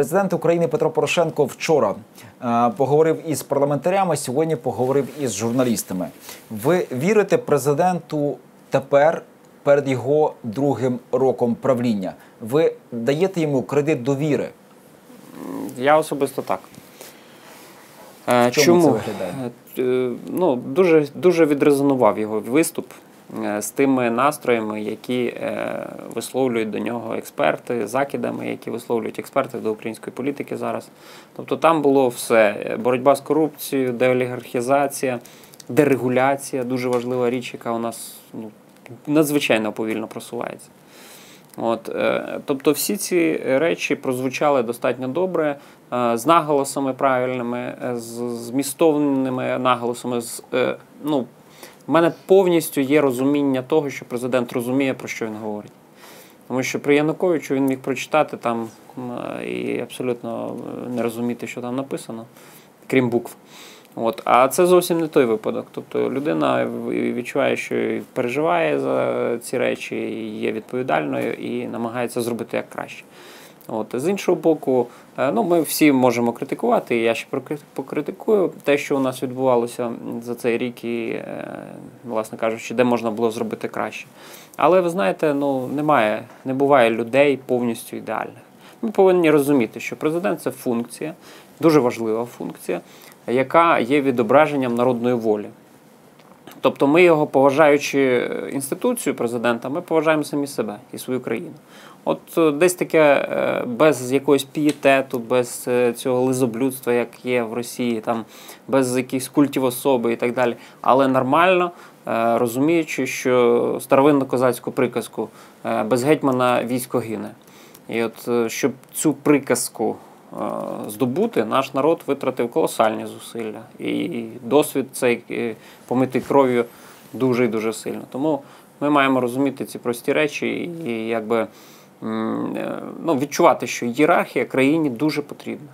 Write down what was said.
Президент України Петро Порошенко вчора е, поговорив із парламентарями. Сьогодні поговорив із журналістами. Ви вірите президенту тепер перед його другим роком правління? Ви даєте йому кредит довіри? Я особисто так. Е, чому Чому? це виглядає? Е, Ну, дуже, дуже відрезонував його виступ е, з тими настроями, які е, висловлюють до нього експерти, закидами, які висловлюють експерти до української політики зараз. Тобто там було все: боротьба з корупцією, деолігархізація, дерегуляція дуже важлива річ, яка у нас ну, надзвичайно повільно просувається. От, е, тобто всі ці речі прозвучали достатньо добре, е, з наголосами правильними, е, з змістовними наголосами. З, е, ну, в мене повністю є розуміння того, що президент розуміє, про що він говорить. Тому що при Януковичу він міг прочитати там і абсолютно е, не розуміти, що там написано, крім букв. От. А це зовсім не той випадок. Тобто людина відчуває, що переживає за ці речі, є відповідальною і намагається зробити як краще. От. З іншого боку, е, ну, ми всі можемо критикувати, я ще покритикую те, що у нас відбувалося за цей рік, і, е, власне кажучи, де можна було зробити краще. Але ви знаєте, ну, немає, не буває людей повністю ідеальних. Ми повинні розуміти, що президент це функція, дуже важлива функція, яка є відображенням народної волі. Тобто ми його, поважаючи інституцію президента, ми поважаємо самі себе і свою країну. От е, десь таке е, без якогось пієтету, без е, цього лизоблюдства, як є в Росії, там, без якихось культів особи і так далі. Але нормально, е, розуміючи, що старовинну козацьку приказку е, без гетьмана військо гине. І от е, щоб цю приказку е, здобути, наш народ витратив колосальні зусилля. І досвід цей е, помитий кров'ю дуже і дуже сильно. Тому ми маємо розуміти ці прості речі і якби е, ну, відчувати, що ієрархія країні дуже потрібна.